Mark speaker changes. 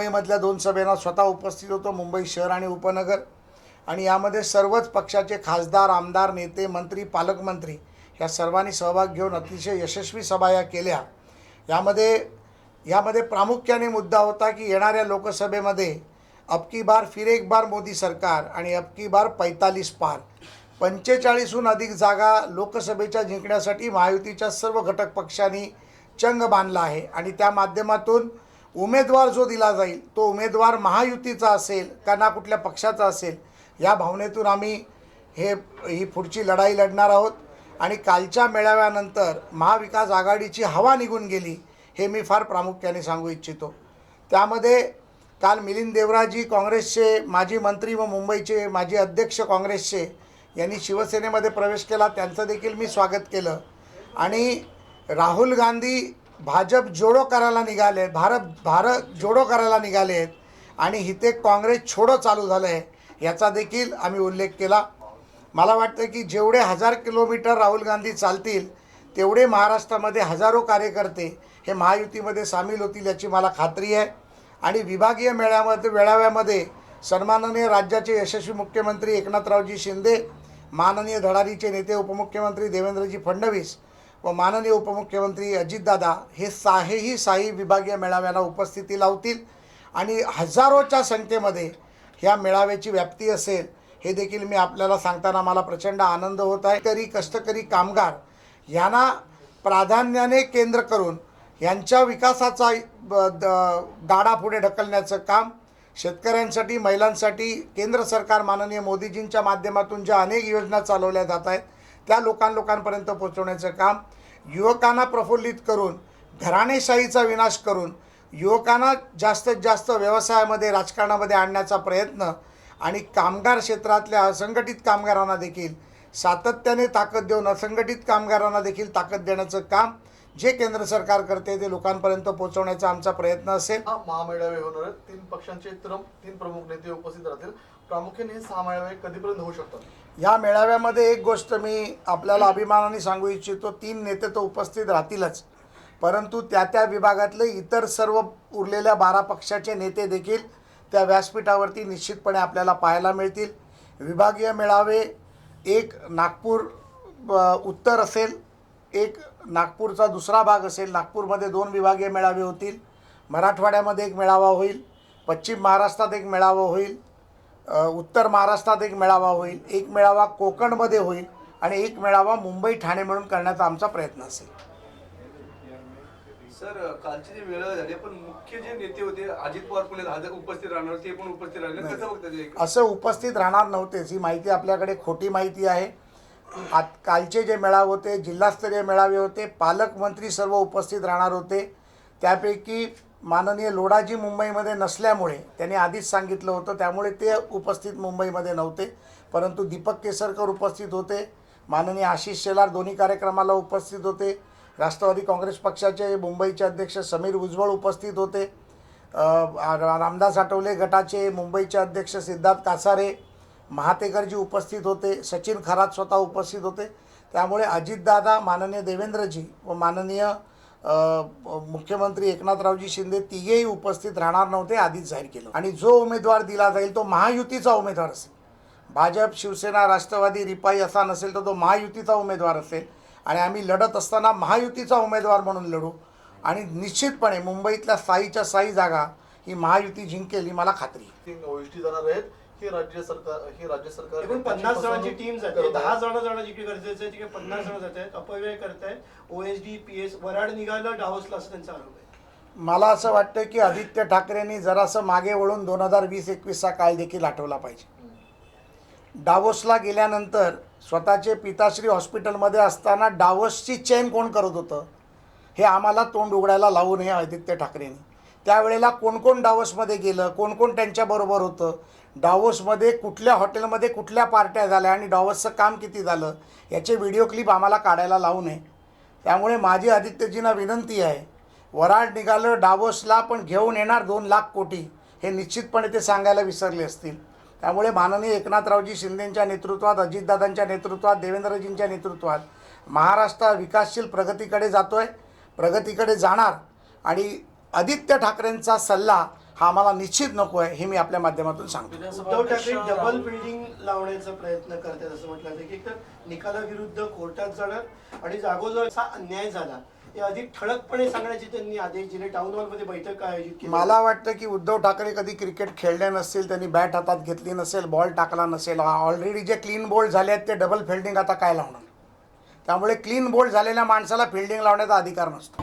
Speaker 1: मुंबईमधल्या दोन सभेना स्वतः उपस्थित होतो मुंबई शहर आणि उपनगर. आणि यामध्ये सर्वच पक्षाचे खासदार आमदार नेते मंत्री पालकमंत्री या सर्वांनी सहभाग घेऊन अतिशय यशस्वी सभा या केल्या. यामध्ये यामध्ये प्रामुख्याने मुद्दा होता की येणाऱ्या लोकसभेमध्ये अबकी बार फिर एक बार मोदी सरकार आणि अबकी बार पैतालीस पार. पंचेचाळीसहून अधिक जागा लोकसभेच्या जिंकण्यासाठी महायुतीच्या सर्व घटक पक्षांनी चंग बांधला आहे आणि त्या माध्यमातून उमेदवार जो दिला जाईल तो उमेदवार महायुतीचा असेल का ना कुठल्या पक्षाचा असेल या भावनेतून आम्ही हे ही पुढची लढाई लढणार आहोत. आणि कालच्या मेळाव्यानंतर महाविकास आघाडीची हवा निघून गेली हे मी फार प्रामुख्याने सांगू इच्छितो. त्यामध्ये काल मिलिंद देवराजी काँग्रेसचे माजी मंत्री व मुंबईचे माजी अध्यक्ष काँग्रेसचे यांनी शिवसेनेमध्ये प्रवेश केला त्यांचं देखील मी स्वागत केलं. आणि राहुल गांधी भाजप जोडो करायला निघाले भारत भारत जोडो करायला निघाले आहेत आणि इथे काँग्रेस छोडो चालू झालं आहे याचा देखील आम्ही उल्लेख केला. मला वाटतं की जेवढे हजार किलोमीटर राहुल गांधी चालतील तेवढे महाराष्ट्रामध्ये हजारो कार्यकर्ते हे महायुतीमध्ये सामील होतील याची मला खात्री आहे. आणि विभागीय मेळाव्यामध्ये मेळाव्यामध्ये सन्माननीय राज्याचे यशस्वी मुख्यमंत्री एकनाथरावजी शिंदे माननीय धडारीचे नेते उपमुख्यमंत्री देवेंद्रजी फडणवीस व माननीय उपमुख्यमंत्री अजितदादा हे साहेही साई विभागीय मेळाव्याला उपस्थिती लावतील. आणि हजारोच्या संख्येमध्ये ह्या मेळाव्याची व्याप्ती असेल हे देखील मी आपल्याला सांगताना मला प्रचंड आनंद होत आहे. तरी कष्टकरी कामगार यांना प्राधान्याने केंद्र करून यांच्या विकासाचा ब- द- गाडा पुढे ढकलण्याचं काम शेतकऱ्यांसाठी महिलांसाठी केंद्र सरकार माननीय मोदीजींच्या माध्यमातून ज्या अनेक योजना चालवल्या जात आहेत त्या लोकां लोकांपर्यंत पोहोचवण्याचं काम युवकांना प्रफुल्लित करून घराणेशाहीचा विनाश करून युवकांना जास्तीत जास्त व्यवसायामध्ये राजकारणामध्ये आणण्याचा प्रयत्न आणि कामगार क्षेत्रातल्या असंघटित कामगारांना देखील सातत्याने ताकद देऊन असंघटित कामगारांना देखील ताकद देण्याचं काम जे केंद्र सरकार करते ते लोकांपर्यंत पोहोचवण्याचा आमचा प्रयत्न असेल.
Speaker 2: महामेळावे होणार आहेत. तीन पक्षांचे तीन प्रमुख नेते उपस्थित राहतील. प्रामुख्याने हे सहा मेळावे कधीपर्यंत होऊ शकतात?
Speaker 1: या मेळाव्यामध्ये एक गोष्ट मी आपल्याला अभिमानाने सांगू इच्छितो तीन नेते तर उपस्थित राहतीलच. परंतु त्या त्या विभागातले इतर सर्व उरलेल्या बारा पक्षाचे नेते देखील त्या व्यासपीठावरती निश्चितपणे आपल्याला पाहायला मिळतील. विभागीय मेळावे एक नागपूर उत्तर असेल एक नागपूरचा दुसरा भाग असेल नागपूरमध्ये दोन विभागीय मेळावे होतील मराठवाड्यामध्ये एक मेळावा होईल पश्चिम महाराष्ट्रात एक मेळावा होईल उत्तर महाराष्ट्रात एक मेळावा होईल एक मेळावा कोकणमध्ये होईल आणि एक मेळावा मुंबई ठाणे मिळून करण्याचा आमचा प्रयत्न असेल.
Speaker 3: सर कालचे जे वेळ झाले पण मुख्य जे नेते होते अजित पवार पुण्यात हजर उपस्थित राहणार ते पण उपस्थित राहिले. कसं बघतात ते?
Speaker 1: असं उपस्थित राहणार नव्हतेच ही माहिती आपल्याकडे खोटी माहिती आहे. आत कालचे जे मेळावे होते जिल्हास्तरीय मेळावे होते पालकमंत्री सर्व उपस्थित राहणार होते. त्यापैकी माननीय लोडाजी मुंबईमध्ये नसल्यामुळे त्यांनी आधीच सांगितलं होतं त्यामुळे ते उपस्थित मुंबईमध्ये नव्हते. परंतु दीपक केसरकर उपस्थित होते. माननीय आशिष शेलार दोन्ही कार्यक्रमाला उपस्थित होते. राष्ट्रवादी काँग्रेस पक्षाचे मुंबईचे अध्यक्ष समीर भुजबळ उपस्थित होते. रामदास आठवले गटाचे मुंबईचे अध्यक्ष सिद्धार्थ कासारे महातेकरजी उपस्थित होते सचिन खरात स्वतः उपस्थित होते. त्यामुळे अजितदादा माननीय देवेंद्रजी व माननीय मुख्यमंत्री एकनाथरावजी शिंदे तिघेही उपस्थित राहणार नव्हते आधीच जाहीर केलं आणि जो उमेदवार दिला जाईल तो महायुतीचा उमेदवार असेल. भाजप शिवसेना राष्ट्रवादी रिपाई असा नसेल तर तो महायुतीचा उमेदवार असेल. आणि आम्ही लढत असताना महायुतीचा उमेदवार म्हणून लढू. आणि निश्चितपणे मुंबईतल्या साईच्या साई जागा ही महायुती जिंकेल ही मला खात्री आहे.
Speaker 2: जाणार आहेत. ही राज्य सरकार ही राज्य सरकार
Speaker 4: एकूण पन्नास जणांची टीम जाते
Speaker 2: आहे.
Speaker 4: दहा जण जाणं जिकडे गरजेचं आहे? तिकडे पन्नास जण जात आहेत अपव्यय करतायत. ओएसडी पी एस वराड निघालं डावसला असं त्यांचा आरोप आहे.
Speaker 1: मला असं वाटतं की आदित्य ठाकरेंनी जरासं मागे वळून दोन हजार वीस एकवीसचा काळ देखील आठवला पाहिजे. डावोसला गेल्यानंतर स्वतःचे पिताश्री हॉस्पिटलमध्ये असताना डावोसची चेन कोण करत होतं? हे आम्हाला तोंड उघडायला लावू नये आदित्य ठाकरेंनी. त्यावेळेला कोण कोण डावोसमध्ये गेलं? कोण कोण त्यांच्याबरोबर होतं? डावोसमध्ये कुठल्या हॉटेलमध्ये कुठल्या पार्ट्या झाल्या आणि डावोसचं काम किती झालं याचे व्हिडिओ क्लिप आम्हाला काढायला लावू नये. त्यामुळे माझी आदित्यजींना विनंती आहे वराड निघालं डावोसला पण घेऊन येणार दोन लाख कोटी हे निश्चितपणे ते सांगायला विसरले असतील. त्यामुळे माननीय एकनाथरावजी शिंदेंच्या नेतृत्वात अजितदादांच्या नेतृत्वात देवेंद्रजींच्या नेतृत्वात महाराष्ट्र विकासशील प्रगतीकडे जातो आहे प्रगतीकडे जाणार आणि आदित्य ठाकरेंचा सल्ला हा आम्हाला निश्चित नको आहे हे मी आपल्या माध्यमातून सांगतो.
Speaker 4: उद्धव ठाकरे डबल बिल्डिंग लावण्याचा प्रयत्न करतात असं म्हटलं जातं. की एक तर निकालाविरुद्ध कोर्टात जाणार आणि जागोजाग असा अन्याय झाला. हे अधिक ठळकपणे सांगण्याचे त्यांनी आदेश दिले. टाउन हॉलमध्ये बैठक आयोजित केली.
Speaker 1: मला वाटतं की उद्धव ठाकरे कधी क्रिकेट खेळले नसतील त्यांनी बॅट हातात घेतली नसेल बॉल टाकला नसेल ऑलरेडी जे क्लीन बोल्ड झाले आहेत ते डबल फिल्डिंग आता काय लावणार? त्यामुळे क्लीन बोल्ड झालेल्या माणसाला फिल्डिंग लावण्याचा अधिकार नसतो.